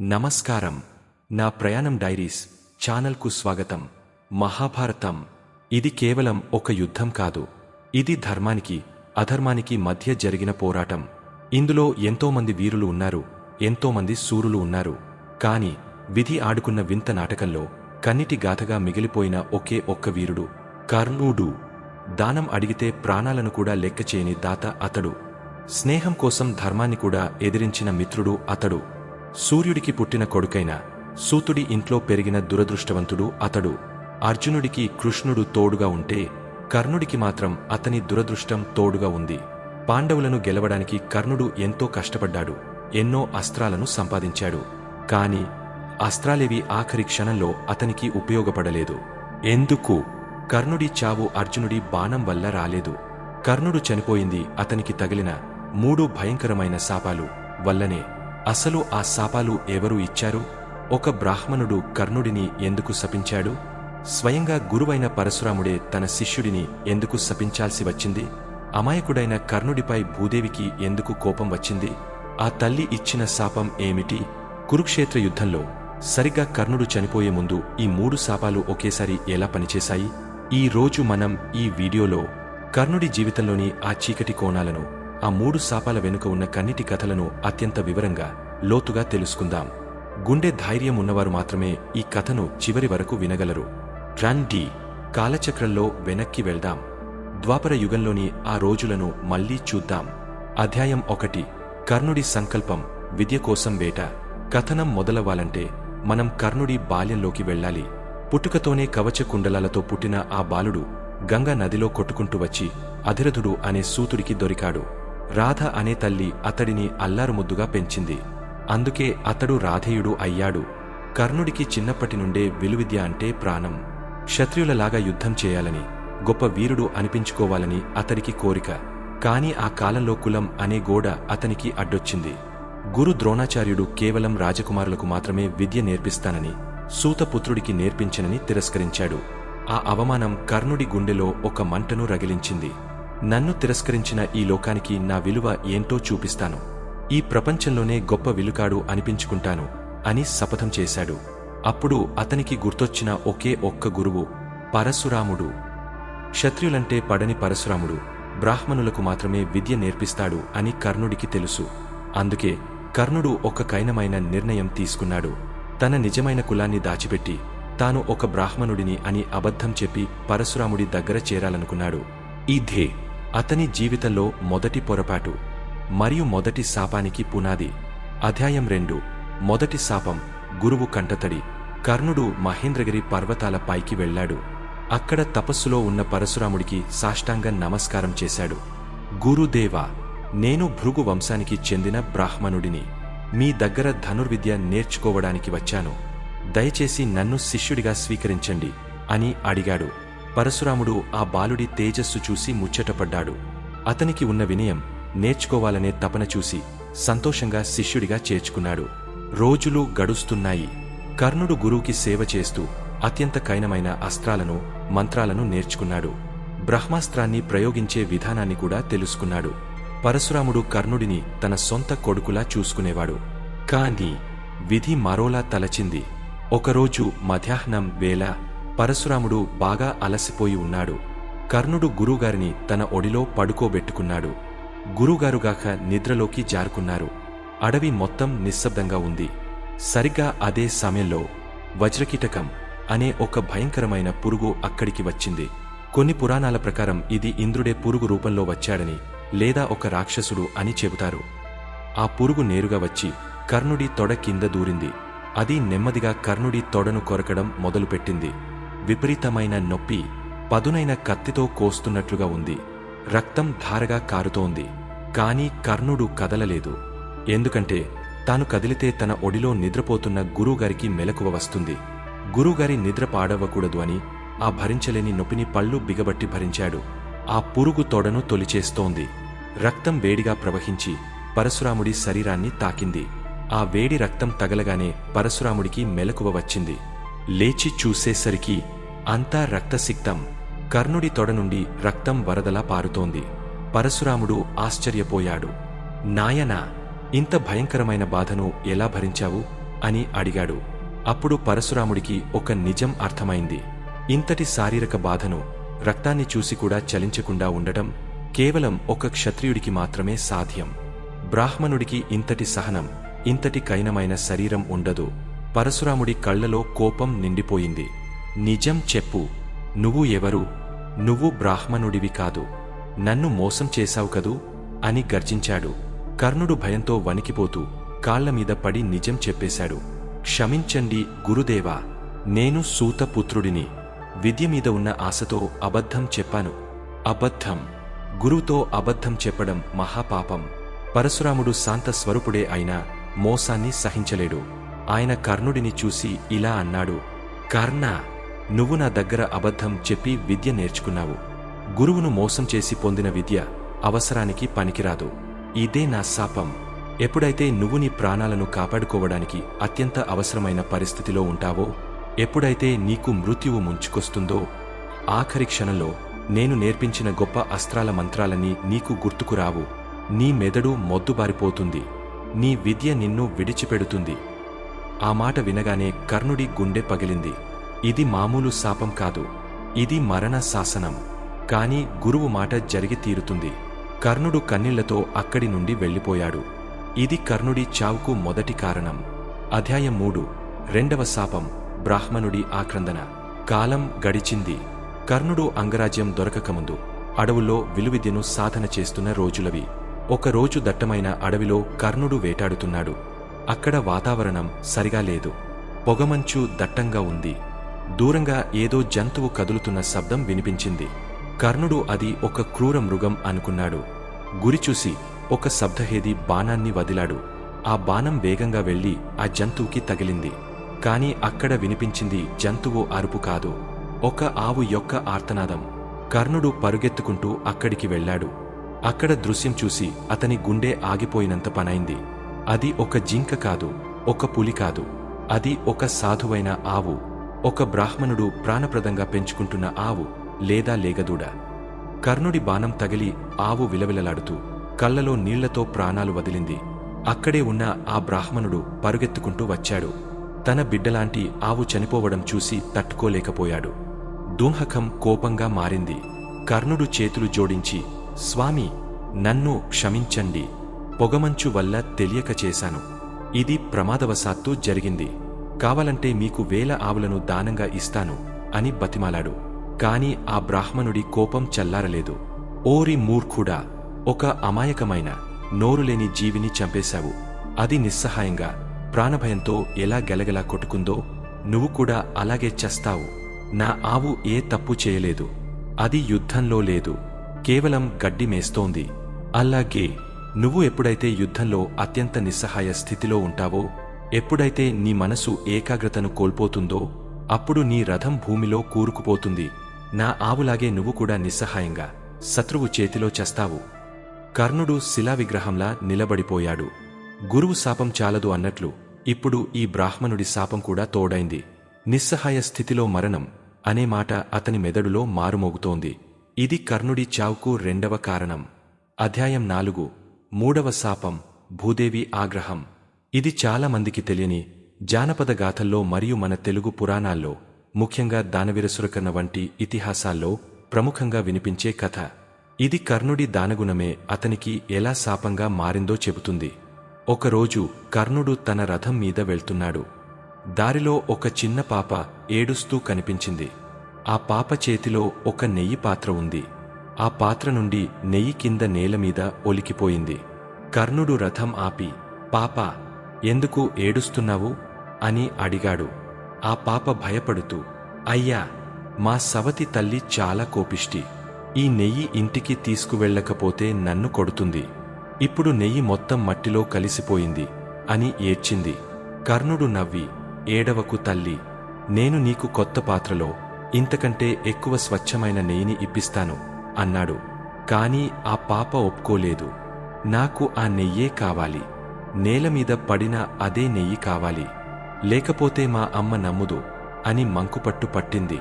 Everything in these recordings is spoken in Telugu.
నమస్కారం. నా ప్రయాణం డైరీస్ ఛానల్కు స్వాగతం. మహాభారతం. ఇది కేవలం ఒక యుద్ధం కాదు. ఇది ధర్మానికి అధర్మానికి మధ్య జరిగిన పోరాటం. ఇందులో ఎంతోమంది వీరులు ఉన్నారు ఎంతోమంది సూరులు ఉన్నారు. కాని విధి ఆడుకున్న వింత నాటకంలో కన్నిటి గాథగా మిగిలిపోయిన ఒకే ఒక్క వీరుడు కర్ణుడు. దానం అడిగితే ప్రాణాలను కూడా లెక్క చేయని దాత అతడు. స్నేహం కోసం ధర్మాన్ని కూడా ఎదిరించిన మిత్రుడు అతడు. సూర్యుడికి పుట్టిన కొడుకైన సూతుడి ఇంట్లో పెరిగిన దురదృష్టవంతుడు అతడు. అర్జునుడికి కృష్ణుడు తోడుగా ఉంటే కర్ణుడికి మాత్రం అతని దురదృష్టం తోడుగా ఉంది. పాండవులను గెలవడానికి కర్ణుడు ఎంతో కష్టపడ్డాడు. ఎన్నో అస్త్రాలను సంపాదించాడు. కాని అస్త్రాలేవి ఆఖరి క్షణంలో అతనికి ఉపయోగపడలేదు. ఎందుకు? కర్ణుడి చావు అర్జునుడి బాణం వల్ల రాలేదు. కర్ణుడు చనిపోయింది అతనికి తగిలిన మూడు భయంకరమైన శాపాలు వల్లనే. అసలు ఆ శాపాలు ఎవరు ఇచ్చారు? ఒక బ్రాహ్మణుడు కర్ణుడిని ఎందుకు శపించాడు? స్వయంగా గురువైన పరశురాముడే తన శిష్యుడిని ఎందుకు శపించాల్సి వచ్చింది? అమాయకుడైన కర్ణుడిపై భూదేవికి ఎందుకు కోపం వచ్చింది? ఆ తల్లి ఇచ్చిన శాపం ఏమిటి? కురుక్షేత్ర యుద్ధంలో సరిగ్గా కర్ణుడు చనిపోయే ముందు ఈ మూడు శాపాలు ఒకేసారి ఎలా పనిచేశాయి? ఈ రోజు మనం ఈ వీడియోలో కర్ణుడి జీవితంలోని ఆ చీకటి కోణాలను ఆ మూడు శాపాల వెనుక ఉన్న కన్నిటి కథలను అత్యంత వివరంగా లోతుగా తెలుసుకుందాం. గుండె ధైర్యం ఉన్నవారు మాత్రమే ఈ కథను చివరి వరకు వినగలరు. రండి కాలచక్రంలో వెనక్కి వెళ్దాం. ద్వాపర యుగంలోని ఆ రోజులను మళ్ళీ చూద్దాం. అధ్యాయం ఒకటి కర్ణుడి సంకల్పం విద్య కోసం వేట. కథనం మొదలవ్వాలంటే మనం కర్ణుడి బాల్యంలోకి వెళ్ళాలి. పుట్టుకతోనే కవచ కుండలాలతో పుట్టిన ఆ బాలుడు గంగా నదిలో కొట్టుకుంటూ వచ్చి అధిరథుడు అనే సూతుడికి దొరికాడు. రాధ అనే తల్లి అతడిని అల్లారుముద్దుగా పెంచింది. అందుకే అతడు రాధేయుడు అయ్యాడు. కర్ణుడికి చిన్నప్పటి నుండే విలువిద్య అంటే ప్రాణం. క్షత్రియులలాగా యుద్ధం చేయాలని గొప్ప వీరుడు అనిపించుకోవాలని అతడికి కోరిక. కాని ఆ కాలంలో కులం అనే గోడ అతనికి అడ్డొచ్చింది. గురు ద్రోణాచార్యుడు కేవలం రాజకుమారులకు మాత్రమే విద్య నేర్పిస్తానని సూతపుత్రుడికి నేర్పించనని తిరస్కరించాడు. ఆ అవమానం కర్ణుడి గుండెలో ఒక మంటను రగిలించింది. నన్ను తిరస్కరించిన ఈ లోకానికి నా విలువ ఏంటో చూపిస్తాను. ఈ ప్రపంచంలోనే గొప్ప విలుకాడు అనిపించుకుంటాను అని శపథం చేశాడు. అప్పుడు అతనికి గుర్తొచ్చిన ఒకే ఒక్క గురువు పరశురాముడు. క్షత్రియులంటే పడని పరశురాముడు బ్రాహ్మణులకు మాత్రమే విద్య నేర్పిస్తాడు అని కర్ణుడికి తెలుసు. అందుకే కర్ణుడు ఒక కైనమైన నిర్ణయం తీసుకున్నాడు. తన నిజమైన కులాన్ని దాచిపెట్టి తాను ఒక బ్రాహ్మణుడిని అని అబద్ధం చెప్పి పరశురాముడి దగ్గర చేరాలనుకున్నాడు. ఇదే అతని జీవితంలో మొదటి పొరపాటు మరియు మొదటి శాపానికి పునాది. అధ్యాయం రెండు. మొదటి శాపం గురువు కంటతడి. కర్ణుడు మహేంద్రగిరి పర్వతాల పైకి వెళ్ళాడు అక్కడ తపస్సులో ఉన్న పరశురాముడికి సాష్టాంగ నమస్కారం చేశాడు. గురుదేవా నేను భృగు వంశానికి చెందిన బ్రాహ్మణుడిని. మీ దగ్గర ధనుర్విద్య నేర్చుకోవడానికి వచ్చాను. దయచేసి నన్ను శిష్యుడిగా స్వీకరించండి అని అడిగాడు. పరశురాముడు ఆ బాలుడి తేజస్సు చూసి ముచ్చటపడ్డాడు. అతనికి ఉన్న వినయం నేర్చుకోవాలనే తపన చూసి సంతోషంగా శిష్యుడిగా చేర్చుకున్నాడు. రోజులు గడుస్తున్నాయి. కర్ణుడు గురువుకి సేవ చేస్తూ అత్యంత కైనమైన అస్త్రాలను మంత్రాలను నేర్చుకున్నాడు. బ్రహ్మాస్త్రాన్ని ప్రయోగించే విధానాన్ని కూడా తెలుసుకున్నాడు. పరశురాముడు కర్ణుడిని తన సొంత కొడుకులా చూసుకునేవాడు. కాని విధి మరోలా తలచింది. ఒకరోజు మధ్యాహ్నం వేళ పరశురాముడు బాగా అలసిపోయి ఉన్నాడు. కర్ణుడు గురువుగారిని తన ఒడిలో పడుకోబెట్టుకున్నాడు. గురుగారుగాక నిద్రలోకి జారుకున్నారు. అడవి మొత్తం నిశ్శబ్దంగా ఉంది. సరిగ్గా అదే సమయంలో వజ్రకీటకం అనే ఒక భయంకరమైన పురుగు అక్కడికి వచ్చింది. కొన్ని పురాణాల ప్రకారం ఇది ఇంద్రుడే పురుగు రూపంలో వచ్చాడని లేదా ఒక రాక్షసుడు అని చెబుతారు. ఆ పురుగు నేరుగా వచ్చి కర్ణుడి తొడ కింద దూరింది. అది నెమ్మదిగా కర్ణుడి తొడను కొరకడం మొదలుపెట్టింది. విపరీతమైన నొప్పి పదునైన కత్తితో కోస్తున్నట్లుగా ఉంది. రక్తం ధారగా కారుతోంది. కాని కర్ణుడు కదలలేదు. ఎందుకంటే తాను కదిలితే తన ఒడిలో నిద్రపోతున్న గురువుగారికి మెలకువ వస్తుంది. గురువుగారి నిద్ర పాడవకూడదు అని ఆ భరించలేని నొప్పిని పళ్ళు బిగబట్టి భరించాడు. ఆ పురుగు తొడను తొలిచేస్తోంది. రక్తం వేడిగా ప్రవహించి పరశురాముడి శరీరాన్ని తాకింది. ఆ వేడి రక్తం తగలగానే పరశురాముడికి మెలకువ వచ్చింది. లేచి చూసేసరికి అంతా రక్తసిక్తం. కర్ణుడి తొడ నుండి రక్తం వరదలా పారుతోంది. పరశురాముడు ఆశ్చర్యపోయాడు. నాయనా ఇంత భయంకరమైన బాధను ఎలా భరించావు? అని అడిగాడు. అప్పుడు పరశురాముడికి ఒక నిజం అర్థమైంది. ఇంతటి శారీరక బాధను రక్తాన్ని చూసి కూడా చలించకుండా ఉండటం కేవలం ఒక క్షత్రియుడికి మాత్రమే సాధ్యం. బ్రాహ్మణుడికి ఇంతటి సహనం ఇంతటి కైనమైన శరీరం ఉండదు. పరశురాముడి కళ్ళలో కోపం నిండిపోయింది. నిజం చెప్పు. నువ్వు ఎవరు? నువ్వు బ్రాహ్మణుడివి కాదు. నన్ను మోసం చేశావు కదూ? అని గర్జించాడు. కర్ణుడు భయంతో వణికిపోతూ కాళ్ళమీద పడి నిజం చెప్పేశాడు. క్షమించండి గురుదేవా. నేను సూతపుత్రుడిని. విద్య మీద ఉన్న ఆశతో అబద్ధం చెప్పాను. అబద్ధం. గురువుతో అబద్ధం చెప్పడం మహాపాపం. పరశురాముడు శాంత స్వరూపుడే అయినా మోసాన్ని సహించలేడు. ఆయన కర్ణుడిని చూసి ఇలా అన్నాడు కర్ణ నువ్వు నా దగ్గర అబద్ధం చెప్పి విద్య నేర్చుకున్నావు. గురువును మోసం చేసి పొందిన విద్య అవసరానికి పనికిరాదు. ఇదే నా శాపం. ఎప్పుడైతే నువ్వు నీ ప్రాణాలను కాపాడుకోవడానికి అత్యంత అవసరమైన పరిస్థితిలో ఉంటావో ఎప్పుడైతే నీకు మృత్యువు ముంచుకొస్తుందో ఆఖరి క్షణంలో నేను నేర్పించిన గొప్ప అస్త్రాల మంత్రాలన్నీ నీకు గుర్తుకురావు నీ మెదడు మొద్దుబారిపోతుంది. నీ విద్య నిన్ను విడిచిపెడుతుంది. ఆ మాట వినగానే కర్ణుడి గుండె పగిలింది. ఇది మామూలు శాపం కాదు. ఇది మరణ శాసనం. కాని గురువు మాట జరిగి తీరుతుంది. కర్ణుడు కన్నీళ్ళతో అక్కడి నుండి వెళ్ళిపోయాడు. ఇది కర్ణుడి చావుకు మొదటి కారణం. అధ్యాయం మూడు. రెండవ శాపం. బ్రాహ్మణుడి ఆక్రందన. కాలం గడిచింది. కర్ణుడు అంగరాజ్యం దొరకకముందు అడవుల్లో విలువిద్యను సాధన చేస్తున్న రోజులవి. ఒకరోజు దట్టమైన అడవిలో కర్ణుడు వేటాడుతున్నాడు. అక్కడ వాతావరణం సరిగా లేదు. పొగమంచు దట్టంగా ఉంది. దూరంగా ఏదో జంతువు కదులుతున్న శబ్దం వినిపించింది. కర్ణుడు అది ఒక క్రూర మృగం అనుకున్నాడు. గురిచూసి ఒక శబ్దహేది బాణాన్ని వదిలాడు. ఆ బాణం వేగంగా వెళ్ళి ఆ జంతువుకి తగిలింది. కాని అక్కడ వినిపించింది జంతువు అరుపు కాదు. ఒక ఆవు యొక్క ఆర్తనాదం. కర్ణుడు పరుగెత్తుకుంటూ అక్కడికి వెళ్ళాడు. అక్కడ దృశ్యం చూసి అతని గుండె ఆగిపోయినంత పనైంది. అది ఒక జింక కాదు ఒక పులి కాదు. అది ఒక సాధువైన ఆవు ఒక బ్రాహ్మణుడు ప్రాణప్రదంగా పెంచుకుంటున్న ఆవు లేదా లేగదూడ. కర్ణుడి బాణం తగిలి ఆవు విలవిలలాడుతూ కళ్ళలో నీళ్ళతో ప్రాణాలు వదిలింది. అక్కడే ఉన్న ఆ బ్రాహ్మణుడు పరుగెత్తుకుంటూ వచ్చాడు. తన బిడ్డలాంటి ఆవు చనిపోవడం చూసి తట్టుకోలేకపోయాడు. దూంహకం కోపంగా మారింది. కర్ణుడు చేతులు జోడించి స్వామి నన్ను క్షమించండి. పొగమంచు వల్ల తెలియక చేశాను. ఇది ప్రమాదవశాత్తు జరిగింది. కావాలంటే మీకు వేల ఆవులను దానంగా ఇస్తాను అని బతిమాలాడు. కాని ఆ బ్రాహ్మణుడి కోపం చల్లారలేదు. ఓరి మూర్ఖుడా ఒక అమాయకమైన నోరులేని జీవిని చంపేశావు. అది నిస్సహాయంగా ప్రాణభయంతో ఎలా గెలగలా కొట్టుకుందో నువ్వు కూడా అలాగే చస్తావు. నా ఆవు ఏ తప్పు చేయలేదు. అది యుద్ధంలో లేదు. కేవలం గడ్డి మేస్తోంది. అలాగే నువ్వు ఎప్పుడైతే యుద్ధంలో అత్యంత నిస్సహాయ స్థితిలో ఉంటావో ఎప్పుడైతే నీ మనసు ఏకాగ్రతను కోల్పోతుందో అప్పుడు నీ రథం భూమిలో కూరుకుపోతుంది. నా ఆవులాగే నువ్వు కూడా నిస్సహాయంగా శత్రువు చేతిలో చస్తావు. కర్ణుడు శిలా విగ్రహంలా నిలబడిపోయాడు. గురువు శాపం చాలదు అన్నట్లు ఇప్పుడు ఈ బ్రాహ్మణుడి శాపం కూడా తోడైంది. నిస్సహాయ స్థితిలో మరణం అనే మాట అతని మెదడులో మారుమోగుతోంది. ఇది కర్ణుడి చావుకు రెండవ కారణం. అధ్యాయం నాలుగు. మూడవ శాపం భూదేవి ఆగ్రహం. ఇది చాలామందికి తెలియని జానపద గాథల్లో మరియు మన తెలుగు పురాణాల్లో ముఖ్యంగా దానవీరసురకర్ణ వంటి ఇతిహాసాల్లో ప్రముఖంగా వినిపించే కథ. ఇది కర్ణుడి దానగుణమే అతనికి ఎలా శాపంగా మారిందో చెబుతుంది. ఒకరోజు కర్ణుడు తన రథం మీద వెళ్తున్నాడు. దారిలో ఒక చిన్న పాప ఏడుస్తూ కనిపించింది. ఆ పాప చేతిలో ఒక నెయ్యి పాత్ర ఉంది. ఆ పాత్ర నుండి నెయ్యి కింద నేలమీద ఒలికిపోయింది. కర్ణుడు రథం ఆపి పాప ఎందుకు ఏడుస్తున్నావు? అని అడిగాడు. ఆ పాప భయపడుతూ అయ్యా మా సవతి తల్లి చాలా కోపిష్టి. ఈ నెయ్యి ఇంటికి తీసుకువెళ్ళకపోతే నన్ను కొడుతుంది. ఇప్పుడు నెయ్యి మొత్తం మట్టిలో కలిసిపోయింది అని ఏడ్చింది. కర్ణుడు నవ్వి ఏడవకు తల్లి నేను నీకు కొత్త పాత్రలో ఇంతకంటే ఎక్కువ స్వచ్ఛమైన నెయ్యిని ఇప్పిస్తాను. అన్నాడు. కాని ఆ పాప ఒప్పుకోలేదు. నాకు ఆ నెయ్యే కావాలి. నేల మీద పడిన అదే నెయ్యి కావాలి. లేకపోతే మా అమ్మ నమ్ముదు అని మంకుపట్టు పట్టింది.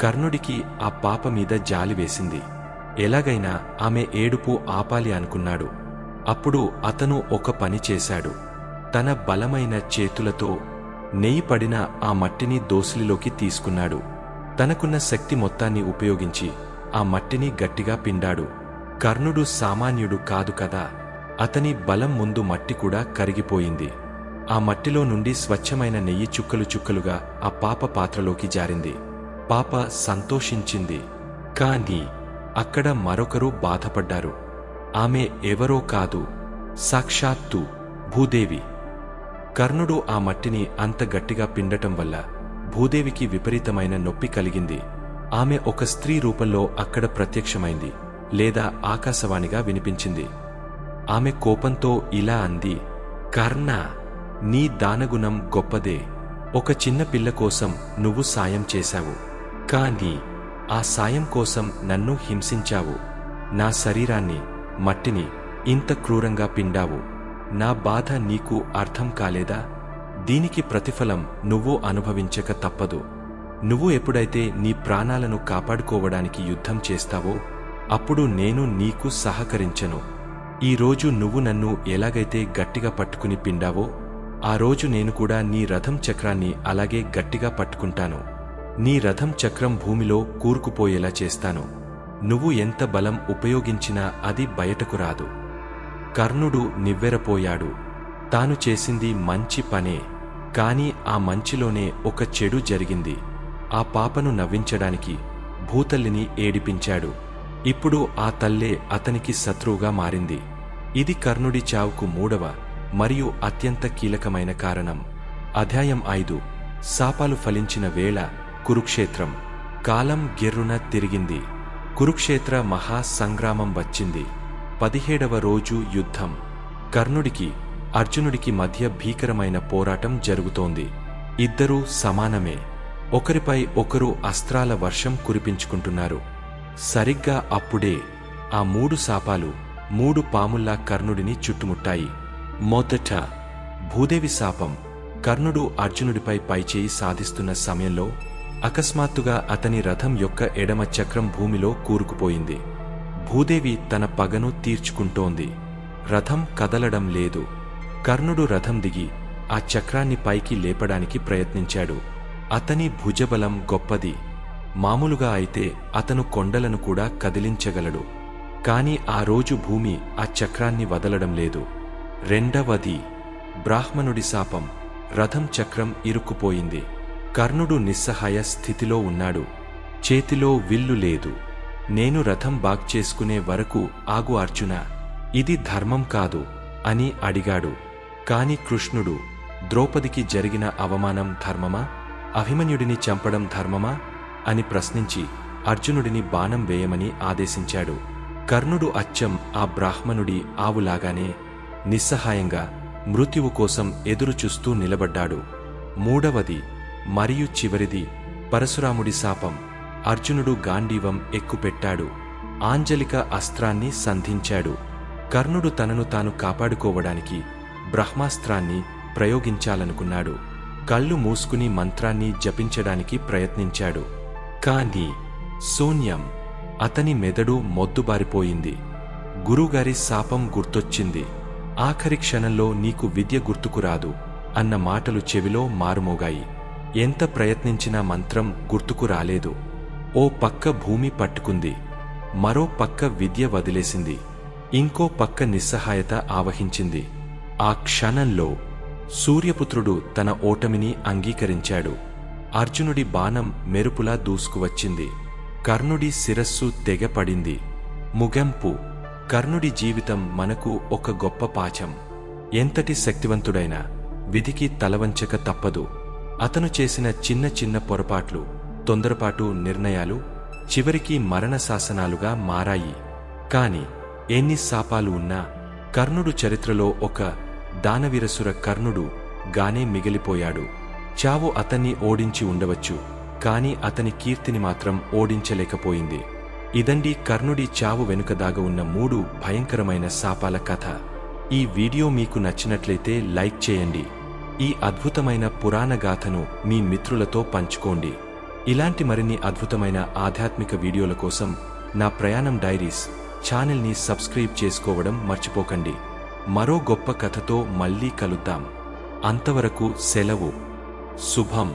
కర్ణుడికి ఆ పాప మీద జాలి వేసింది. ఎలాగైనా ఆమె ఏడుపు ఆపాలి అనుకున్నాడు. అప్పుడు అతను ఒక పని చేశాడు. తన బలమైన చేతులతో నెయ్యి పడిన ఆ మట్టిని దోసిలిలోకి తీసుకున్నాడు. తనకున్న శక్తి మొత్తాన్ని ఉపయోగించి ఆ మట్టిని గట్టిగా పిండాడు. కర్ణుడు సామాన్యుడు కాదు కదా. అతని బలం ముందు మట్టి కూడా కరిగిపోయింది. ఆ మట్టిలో నుండి స్వచ్ఛమైన నెయ్యి చుక్కలు చుక్కలుగా ఆ పాప పాత్రలోకి జారింది. పాప సంతోషించింది. కాని అక్కడ మరొకరు బాధపడ్డారు. ఆమె ఎవరో కాదు. సాక్షాత్తు భూదేవి. కర్ణుడు ఆ మట్టిని అంత గట్టిగా పిండటం వల్ల భూదేవికి విపరీతమైన నొప్పి కలిగింది. ఆమె ఒక స్త్రీ రూపంలో అక్కడ ప్రత్యక్షమైంది లేదా ఆకాశవాణిగా వినిపించింది. ఆమె కోపంతో ఇలా అంది కర్ణ నీ దానగుణం గొప్పదే. ఒక చిన్న పిల్ల కోసం నువ్వు సాయం చేశావు. కానీ ఆ సాయం కోసం నన్ను హింసించావు. నా శరీరాన్ని మట్టిని ఇంత క్రూరంగా పిండావు. నా బాధ నీకు అర్థం కాలేదా? దీనికి ప్రతిఫలం నువ్వు అనుభవించక తప్పదు. నువ్వు ఎప్పుడైతే నీ ప్రాణాలను కాపాడుకోవడానికి యుద్ధం చేస్తావో అప్పుడు నేను నీకు సహకరించను. ఈ రోజు నువ్వు నన్ను ఎలాగైతే గట్టిగా పట్టుకుని పిండావో ఆ రోజు నేను కూడా నీ రథం చక్రాన్ని అలాగే గట్టిగా పట్టుకుంటాను. నీ రథం చక్రం భూమిలో కూరుకుపోయేలా చేస్తాను. నువ్వు ఎంత బలం ఉపయోగించినా అది బయటకు రాదు. కర్ణుడు నివ్వెరపోయాడు. తాను చేసింది మంచి పనే కాని ఆ మంచిలోనే ఒక చెడు జరిగింది. ఆ పాపను నవ్వించడానికి భూతల్లిని ఏడిపించాడు. ఇప్పుడు ఆ తల్లే అతనికి శత్రువుగా మారింది. ఇది కర్ణుడి చావుకు మూడవ మరియు అత్యంత కీలకమైన కారణం. అధ్యాయం ఐదు. శాపాలు ఫలించిన వేళ కురుక్షేత్రం. కాలం గిర్రున తిరిగింది. కురుక్షేత్ర మహాసంగ్రామం వచ్చింది. పదిహేడవ రోజు యుద్ధం. కర్ణుడికి అర్జునుడికి మధ్య భీకరమైన పోరాటం జరుగుతోంది. ఇద్దరూ సమానమే. ఒకరిపై ఒకరు అస్త్రాల వర్షం కురిపించుకుంటున్నారు. సరిగ్గా అప్పుడే ఆ మూడు శాపాలు మూడు పాముల్లా కర్ణుడిని చుట్టుముట్టాయి. మొదట భూదేవి శాపం కర్ణుడు అర్జునుడిపై పైచేయి సాధిస్తున్న సమయంలో అకస్మాత్తుగా అతని రథం యొక్క ఎడమ చక్రం భూమిలో కూరుకుపోయింది. భూదేవి తన పగను తీర్చుకుంటోంది. రథం కదలడం లేదు. కర్ణుడు రథం దిగి ఆ చక్రాన్ని పైకి లేపడానికి ప్రయత్నించాడు. అతని భుజబలం గొప్పది. మామూలుగా అయితే అతను కొండలను కూడా కదిలించగలడు. కాని ఆ రోజు భూమి ఆ చక్రాన్ని వదలడం లేదు. రెండవది బ్రాహ్మణుడి శాపం. రథం చక్రం ఇరుక్కుపోయింది. కర్ణుడు నిస్సహాయ స్థితిలో ఉన్నాడు. చేతిలో విల్లు లేదు. నేను రథం బాగ్ చేసుకునే వరకు ఆగు అర్జున ఇది ధర్మం కాదు అని అడిగాడు. కాని కృష్ణుడు ద్రౌపదికి జరిగిన అవమానం ధర్మమా? అభిమన్యుడిని చంపడం ధర్మమా? అని ప్రశ్నించి అర్జునుడిని బాణం వేయమని ఆదేశించాడు. కర్ణుడు అచ్చం ఆ బ్రాహ్మణుడి ఆవులాగానే నిస్సహాయంగా మృత్యువు కోసం ఎదురుచూస్తూ నిలబడ్డాడు. మూడవది మరియు చివరిది పరశురాముడి శాపం. అర్జునుడు గాంధీవం ఎక్కుపెట్టాడు. ఆంజలిక అస్త్రాన్ని సంధించాడు. కర్ణుడు తనను తాను కాపాడుకోవడానికి బ్రహ్మాస్త్రాన్ని ప్రయోగించాలనుకున్నాడు. కళ్ళు మూసుకుని మంత్రాన్ని జపించడానికి ప్రయత్నించాడు. కాని శూన్యం అతని మెదడు మొద్దుబారిపోయింది. గురుగారి శాపం గుర్తొచ్చింది. ఆఖరి క్షణంలో నీకు విద్య గుర్తుకురాదు అన్న మాటలు చెవిలో మారుమోగాయి. ఎంత ప్రయత్నించినా మంత్రం గుర్తుకు రాలేదు ఓ పక్క భూమి పట్టుకుంది. మరో పక్క విద్య వదిలేసింది. ఇంకో పక్క నిస్సహాయత ఆవహించింది. ఆ క్షణంలో సూర్యపుత్రుడు తన ఓటమిని అంగీకరించాడు. అర్జునుడి బాణం మెరుపులా దూసుకువచ్చింది. కర్ణుడి శిరస్సు తెగపడింది. ముగింపు. కర్ణుడి జీవితం మనకు ఒక గొప్ప పాఠం. ఎంతటి శక్తివంతుడైనా విధికి తలవంచక తప్పదు. అతను చేసిన చిన్న చిన్న పొరపాట్లు తొందరపాటు నిర్ణయాలు చివరికి మరణ శాసనాలుగా మారాయి. కాని ఎన్ని శాపాలు ఉన్నా కర్ణుడు చరిత్రలో ఒక దానవీరసుర కర్ణుడు గానే మిగిలిపోయాడు. చావు అతన్ని ఓడించి ఉండవచ్చు కాని అతని కీర్తిని మాత్రం ఓడించలేకపోయింది. ఇదండి కర్ణుడి చావు వెనుక దాగ ఉన్న మూడు భయంకరమైన శాపాల కథ. ఈ వీడియో మీకు నచ్చినట్లయితే లైక్ చేయండి. ఈ అద్భుతమైన పురాణ గాథను మీ మిత్రులతో పంచుకోండి. ఇలాంటి మరిన్ని అద్భుతమైన ఆధ్యాత్మిక వీడియోల కోసం నా ప్రయాణం డైరీస్ ఛానల్ని సబ్స్క్రైబ్ చేసుకోవడం మర్చిపోకండి. మరో గొప్ప కథతో మళ్ళీ కలుద్దాం. అంతవరకు సెలవు. శుభం.